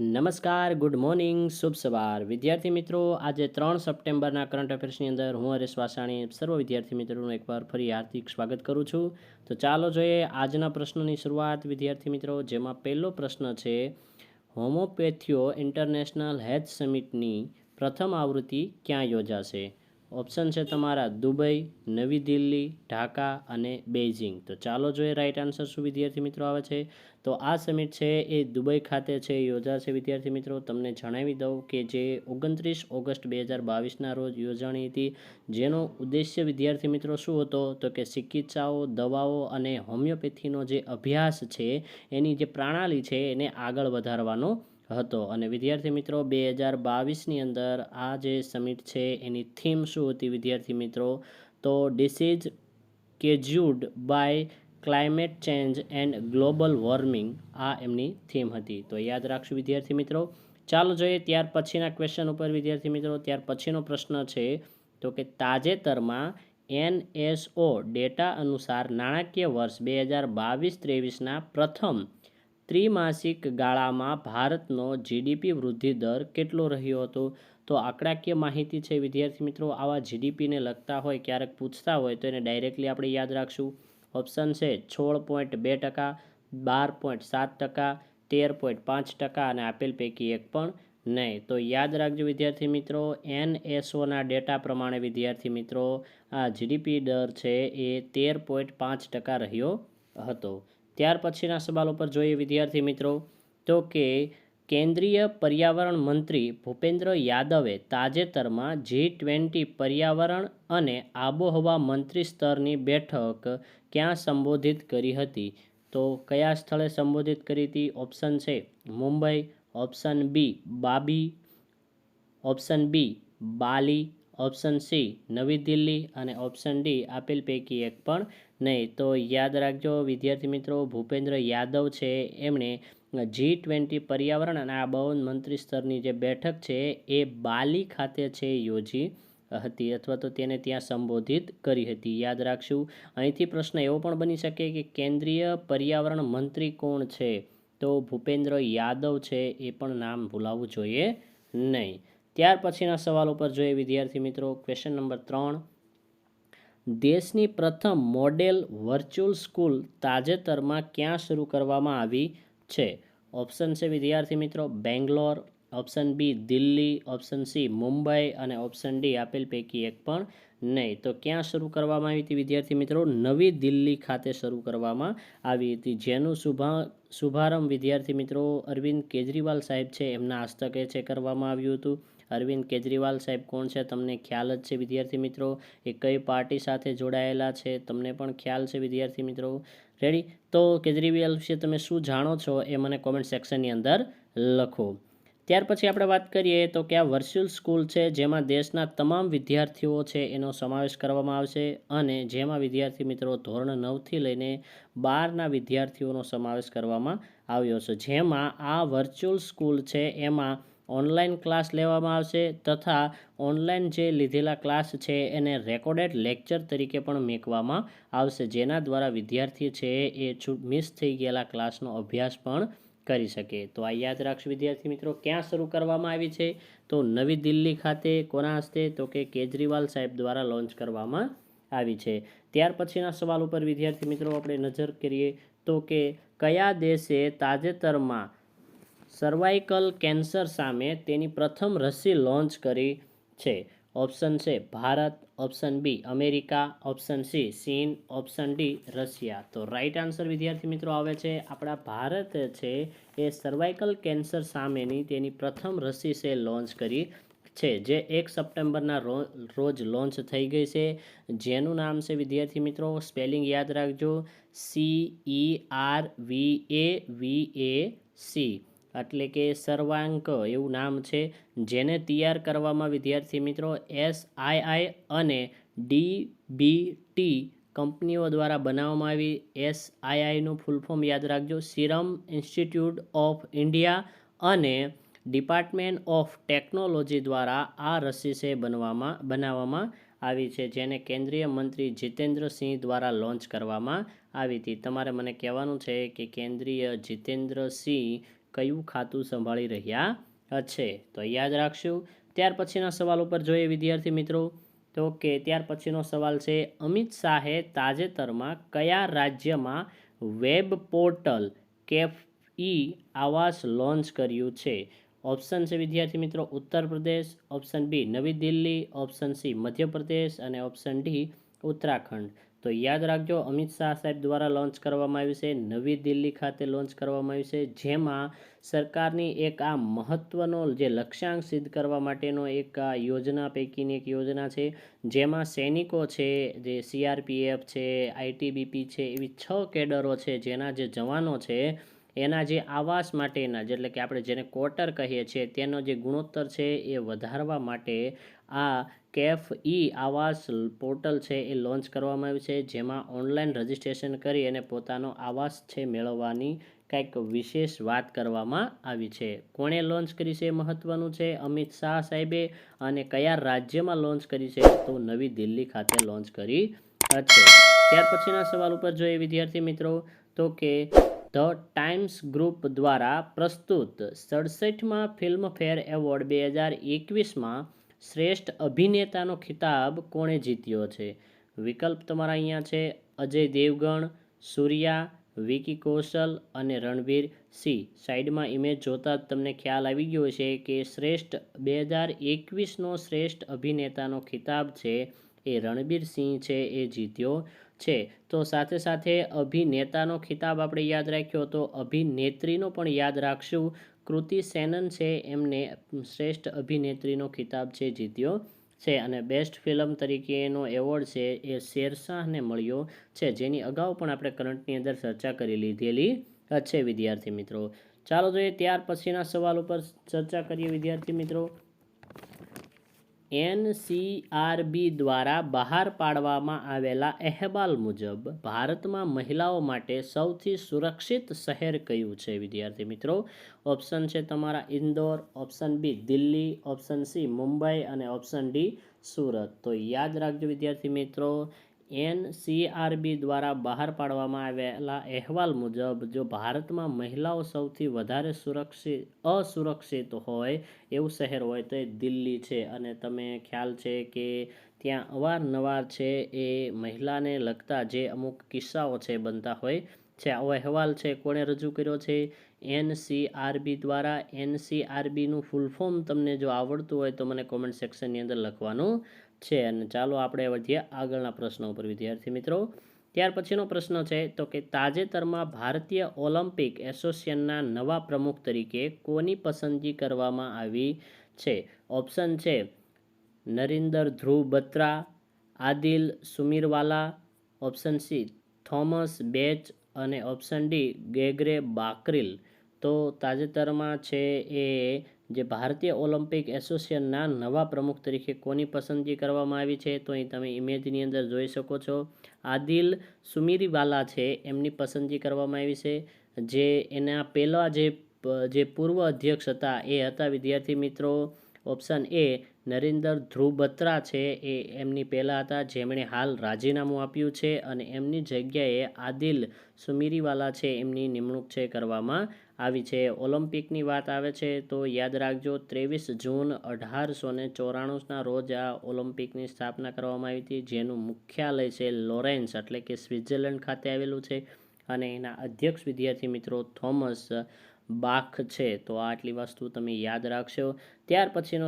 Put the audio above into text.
નમસ્કાર, good morning, શુભ સવાર. વિદ્યાર્થી મિત્રો, આજે ત્રણ સપ્ટેમ્બરના કરંટ અફેર્સની અંદર હું હરેશ વાસાણી, સર્વ વિદ્યાર્થી મિત્રોનું એકવાર ફરી હાર્દિક સ્વાગત કરું છું. તો ચાલો જોઈએ આજના પ્રશ્નની શરૂઆત. વિદ્યાર્થી મિત્રો, જેમાં પહેલો પ્રશ્ન છે હોમોપેથિયો ઇન્ટરનેશનલ હેલ્થ સમિટની પ્રથમ આવૃત્તિ ક્યાં યોજાશે? ઓપ્શન છે તમારા દુબઈ, નવી દિલ્હી, ઢાકા અને બેઇજિંગ. તો ચાલો જોઈએ રાઈટ આન્સર શું વિદ્યાર્થી મિત્રો આવે છે. તો આ સમિટ છે એ દુબઈ ખાતે છે. યોજાશે વિદ્યાર્થી મિત્રો. તમને જણાવી દઉં કે જે ઓગણત્રીસ ઓગસ્ટ બે હજાર બાવીસના રોજ યોજાણી હતી. જેનો ઉદ્દેશ્ય વિદ્યાર્થી મિત્રો શું હતો? તો કે ચિકિત્સાઓ, દવાઓ અને હોમિયોપેથીનો જે અભ્યાસ છે, એની જે પ્રણાલી છે, એને આગળ વધારવાનો હતો. અને વિદ્યાર્થી મિત્રો, બે હજાર બાવીસની અંદર આ જે સમિટ છે, એની થીમ શું હતી વિદ્યાર્થી મિત્રો? તો disease caused by climate change and global warming આ એમની થીમ હતી. તો યાદ રાખશું વિદ્યાર્થી મિત્રો. ચાલો જોઈએ ત્યાર પછીના ક્વેશ્ચન ઉપર વિદ્યાર્થી મિત્રો. ત્યાર પછીનો પ્રશ્ન છે, તો કે તાજેતરમાં એનએસઓ ડેટા અનુસાર નાણાકીય વર્ષ બે હજાર બાવીસ ત્રેવીસના પ્રથમ ત્રિમાસિક ગાળામાં ભારતનો જીડીપી વૃદ્ધિ દર કેટલો રહ્યો હતો? તો આંકડાકીય માહિતી છે, વિદ્યાર્થી મિત્રો, આવા જીડીપીને લગતા હોય, ક્યારેક પૂછતા હોય, તો એને ડાયરેક્ટલી આપણે યાદ રાખશું. ઓપ્શન છે, સોળ પોઈન્ટ બે ટકા, બાર પોઈન્ટ સાત ટકા, તેર પોઈન્ટ પાંચ ટકા અને આપેલ પૈકી એક પણ નહીં. તો યાદ રાખજો વિદ્યાર્થી મિત્રો એન એસઓના ડેટા પ્રમાણે વિદ્યાર્થી મિત્રો, આ જીડીપી દર છે, એ તેર પોઈન્ટ પાંચ ટકા રહ્યો હતો. ત્યાર પછીના સવાલ ઉપર જોઈએ વિદ્યાર્થી મિત્રો તો કે કેન્દ્રીય પર્યાવરણ મંત્રી ભૂપેન્દ્ર યાદવે તાજેતરમાં જી ટ્વેન્ટી પર્યાવરણ અને આબોહવા મંત્રી સ્તરની બેઠક ક્યાં સંબોધિત કરી હતી? તો કયા સ્થળે સંબોધિત કરી હતી? ઓપ્શન છે Mumbai, option B બાબી, option B Bali, option C નવી દિલ્હી અને ઓપ્શન ડી આપેલ પૈકી એક પણ નહીં, તો યાદ રાખજો વિદ્યાર્થી મિત્રો, ભૂપેન્દ્ર યાદવ છે, એમણે જી ટ્વેન્ટી પર્યાવરણ અને આબોહન મંત્રી સ્તરની જે બેઠક છે, એ બાલી ખાતે છે યોજી હતી અથવા તો તેને ત્યાં સંબોધિત કરી હતી. યાદ રાખશું, અહીંથી પ્રશ્ન એવો પણ બની શકે કે કેન્દ્રીય પર્યાવરણ મંત્રી કોણ છે? તો ભૂપેન્દ્ર યાદવ છે, એ પણ નામ ભૂલાવવું જોઈએ નહીં. ત્યાર પછીના સવાલ ઉપર જોઈએ વિદ્યાર્થી મિત્રો ક્વેશ્ચન નંબર ત્રણ. દેશની પ્રથમ મોડેલ વર્ચ્યુઅલ સ્કૂલ તાજેતરમાં ક્યાં શરૂ કરવામાં આવી છે? ઓપ્શન છે વિદ્યાર્થી મિત્રો Bangalore, option B Delhi, option C Mumbai અને ઓપ્શન ડી આપેલ પૈકી એક પણ નહીં. તો ક્યાં શરૂ કરવામાં આવી હતી વિદ્યાર્થી મિત્રો? નવી દિલ્હી ખાતે શરૂ કરવામાં આવી હતી. જેનું શુભા, શુભારંભ વિદ્યાર્થી મિત્રો અરવિંદ કેજરીવાલ સાહેબ છે. એમના હસ્તકે છે, કરવામાં આવ્યું હતું. અરવિંદ કેજરીવાલ સાહેબ કોણ છે? તમને ખ્યાલ જ છે વિદ્યાર્થી મિત્રો? એ કઈ પાર્ટી સાથે જોડાયેલા છે? તમને પણ ખ્યાલ છે વિદ્યાર્થી મિત્રો? રેડી તો કેજરીવાલ વિશે તમે શું જાણો છો એ મને કોમેન્ટ સેક્શનની અંદર લખો. ત્યાર પછી આપણે વાત કરીએ તો કે વર્ચ્યુઅલ સ્કૂલ છે જેમાં દેશના તમામ વિદ્યાર્થીઓ છે એનો સમાવેશ કરવામાં આવશે અને જેમાં વિદ્યાર્થી મિત્રો ધોરણ નવથી લઈને બારના વિદ્યાર્થીઓનો સમાવેશ કરવામાં આવ્યો છે. જેમાં આ વર્ચ્યુઅલ સ્કૂલ છે એમાં ઓનલાઈન ક્લાસ લેવામાં આવશે તથા ઓનલાઈન જે લીધેલા ક્લાસ છે એને રેકોર્ડેડ લેક્ચર તરીકે પણ મૂકવામાં આવશે. જેના દ્વારા વિદ્યાર્થી છે એ મિસ થઈ ગયેલા ક્લાસનો અભ્યાસ પણ કરી શકે. તો આ યાદ રાખશું વિદ્યાર્થી મિત્રો, ક્યાં શરૂ કરવામાં આવી છે? તો નવી દિલ્હી ખાતે કોના હસ્તે? તો કે કેજરીવાલ સાહેબ દ્વારા લોન્ચ કરવામાં આવી છે. ત્યાર પછીના સવાલ ઉપર વિદ્યાર્થી મિત્રો, આપણે નજર કરીએ તો કે કયા દેશે તાજેતરમાં સર્વાઇકલ કેન્સર સામે તેની પ્રથમ રસી લોન્ચ કરી છે. ઓપ્શન છે Bharat option B America option C ચીન ઓપ્શન ડી રશિયા. તો રાઈટ આન્સર વિદ્યાર્થી મિત્રો આવે છે. આપણા ભારત છે એ સર્વાઇકલ કેન્સર સામેની તેની પ્રથમ રસી છે લોન્ચ કરી છે, જે એક સપ્ટેમ્બરના રોજ લોન્ચ થઈ ગઈ છે. જેનું નામ છે વિદ્યાર્થી મિત્રો સ્પેલિંગ યાદ રાખજો. C E R V A V A C એટલે કે સર્વાંક એવું નામ છે, જેને તૈયાર કરવામાં વિદ્યાર્થી મિત્રો એસ આઈ આઈ અને ડી બી કંપનીઓ દ્વારા બનાવવામાં આવી. એસ આઈ આઈનું ફૂલ ફોર્મ યાદ રાખજો. સિરમ ઇન્સ્ટિટ્યૂટ ઓફ ઇન્ડિયા અને ડિપાર્ટમેન્ટ ઓફ ટેકનોલોજી દ્વારા આ રસી છે બનવામાં, બનાવવામાં આવી છે, જેને કેન્દ્રીય મંત્રી જીતેન્દ્રસિંહ દ્વારા લોન્ચ કરવામાં આવી હતી. તમારે મને કહેવાનું છે કે કેન્દ્રીય જીતેન્દ્રસિંહ કયું ખાતું સંભાળી રહ્યા છે? તો યાદ રાખશું, ત્યાર પછીના સવાલ ઉપર જોઈએ વિદ્યાર્થી મિત્રો. તો કે ત્યાર પછીનો સવાલ છે, અમિત શાહે તાજેતરમાં કયા રાજ્યમાં વેબ પોર્ટલ કેફ ઈ આવાસ લોન્ચ કર્યું છે? ઓપ્શન છે વિદ્યાર્થી મિત્રો ઉત્તર પ્રદેશ, ઓપ્શન બી નવી દિલ્હી, ઓપ્શન સી મધ્યપ્રદેશ અને ઓપ્શન ડી ઉત્તરાખંડ. તો યાદ રાખજો, અમિત શાહ સાહેબ દ્વારા લોન્ચ કરવામાં આવ્યું છે, નવી દિલ્હી ખાતે લોન્ચ કરવામાં આવ્યું છે, જેમાં સરકારની એક આ મહત્ત્વનો જે લક્ષ્યાંક સિદ્ધ કરવા માટેનો એક આ યોજના પૈકીની એક યોજના છે, જેમાં સૈનિકો છે, જે સીઆરપીએફ છે આઈટીબીપી છે, એવી છ કેડરો છે, જેના જે જવાનો છે, એના જે આવાસ માટેના એટલે કે આપણે જેને ક્વાર્ટર કહીએ છીએ, તેનો જે ગુણોત્તર છે, એ વધારવા માટે આ કેફ ઈ આવાસ પોર્ટલ છે એ લોન્ચ કરવામાં આવ્યું છે, જેમાં ઓનલાઈન રજિસ્ટ્રેશન કરી અને પોતાનો આવાસ છે મેળવવાની કંઈક વિશેષ વાત કરવામાં આવી છે. કોણે લોન્ચ કરી છે એ મહત્ત્વનું છે? અમિત શાહ સાહેબે અને કયા રાજ્યમાં લોન્ચ કરી છે તો નવી દિલ્હી ખાતે લોન્ચ કરી છે ત્યાર પછીના સવાલ ઉપર જોઈએ વિદ્યાર્થી મિત્રો તો કે ધ ટાઈમ્સ ગ્રુપ દ્વારા પ્રસ્તુત સડસઠમાં ફિલ્મફેર એવોર્ડ બે હજાર એકવીસમાં શ્રેષ્ઠ અભિનેતાનો ખિતાબ કોણે જીત્યો છે? વિકલ્પ તમારા અહીંયા છે. અજય દેવગણ, સૂર્યા, વિકી કૌશલ અને રણવીર સિંહ. સાઈડમાં ઇમેજ જોતાં જ તમને ખ્યાલ આવી ગયો છે કે શ્રેષ્ઠ બે હજાર એકવીસનો શ્રેષ્ઠ અભિનેતાનો ખિતાબ છે એ રણબીર સિંહ છે એ જીત્યો છે. તો સાથે સાથે અભિનેતાનો ખિતાબ આપણે યાદ રાખ્યો તો અભિનેત્રીનો પણ યાદ રાખશું. કૃતિ સેનન છે, એમને શ્રેષ્ઠ અભિનેત્રીનો ખિતાબ છે, જીત્યો છે અને બેસ્ટ ફિલ્મ તરીકેનો એવોર્ડ છે, એ શેરશાહને મળ્યો છે. જેની અગાઉ પણ આપણે કરંટની અંદર ચર્ચા કરી લીધેલી છે, વિદ્યાર્થી મિત્રો. ચાલો જોઈએ ત્યાર પછીના સવાલ ઉપર ચર્ચા કરીએ, વિદ્યાર્થી મિત્રો. એનસીઆરબી દ્વારા બહાર પાડવામાં આવેલા અહેવાલ મુજબ, ભારતમાં મહિલાઓ માટે સૌથી સુરક્ષિત શહેર કયું છે? વિદ્યાર્થી મિત્રો, ઓપ્શન છે તમારા Indore, option B Delhi, option C Mumbai અને ઓપ્શન ડી સુરત. તો યાદ રાખજો વિદ્યાર્થી મિત્રો એનસીઆરબી દ્વારા બહાર પાડવામાં આવેલા અહેવાલ મુજબ, જો ભારતમાં મહિલાઓ સૌથી વધારે સુરક્ષિત, અસુરક્ષિત હોય એવું શહેર હોય તો એ દિલ્હી છે. અને તમે ખ્યાલ છે કે ત્યાં અવારનવાર છે એ મહિલાને લગતા જે અમુક કિસ્સાઓ છે, બનતા હોય છે. આવો અહેવાલ છે, કોણે રજૂ કર્યો છે? એનસીઆરબી દ્વારા એનસીઆરબીનું ફૂલ ફોર્મ તમને જો આવડતું હોય તો મને કોમેન્ટ સેક્શનની અંદર લખવાનું છે. અને ચાલો આપણે વધીએ આગળના પ્રશ્નો ઉપર. વિદ્યાર્થી મિત્રો, ત્યાર પછીનો પ્રશ્ન છે, તો કે તાજેતરમાં ભારતીય ઓલિમ્પિક એસોસિએશનના નવા પ્રમુખ તરીકે કોની પસંદગી કરવામાં આવી છે? ઓપ્શન છે Narinder Dhruv Batra Adille Sumariwalla, option C, Thomas Bach અને ઓપ્શન ડી, ગેગ્રે બાકરીલ. તો તાજેતરમાં છે એ જે ભારતીય ઓલિમ્પિક એસોસિએશનના નવા પ્રમુખ તરીકે કોની પસંદગી કરવામાં આવી છે તો અહીં તમે ઇમેજની અંદર જોઈ શકો છો. આદિલ સુમીરીવાલા છે, એમની પસંદગી કરવામાં આવી છે. જે એના પહેલાં જે જે પૂર્વ અધ્યક્ષ હતા, એ હતા વિદ્યાર્થી મિત્રો. ઓપ્શન એ નરેન્દર ધ્રુવ બત્રા છે, એ એમની પહેલાં હતા, જેમણે હાલ રાજીનામું આપ્યું છે અને એમની જગ્યાએ આદિલ સુમીરીવાલા છે, એમની નિમણૂક છે કરવામાં આવી છે. ઓલિમ્પિકની વાત આવે છે તો યાદ રાખજો, ત્રેવીસ જૂન અઢારસો ને ચોરાણુંના રોજ આ ઓલિમ્પિકની સ્થાપના કરવામાં આવી હતી, જેનું મુખ્યાલય છે લોરેન્સ એટલે કે સ્વિટ્ઝરલેન્ડ ખાતે આવેલું છે. અને એના અધ્યક્ષ વિદ્યાર્થી મિત્રો થોમસ બાખ છે. તો આટલી વસ્તુ તમે યાદ રાખશો. ત્યાર પછીનો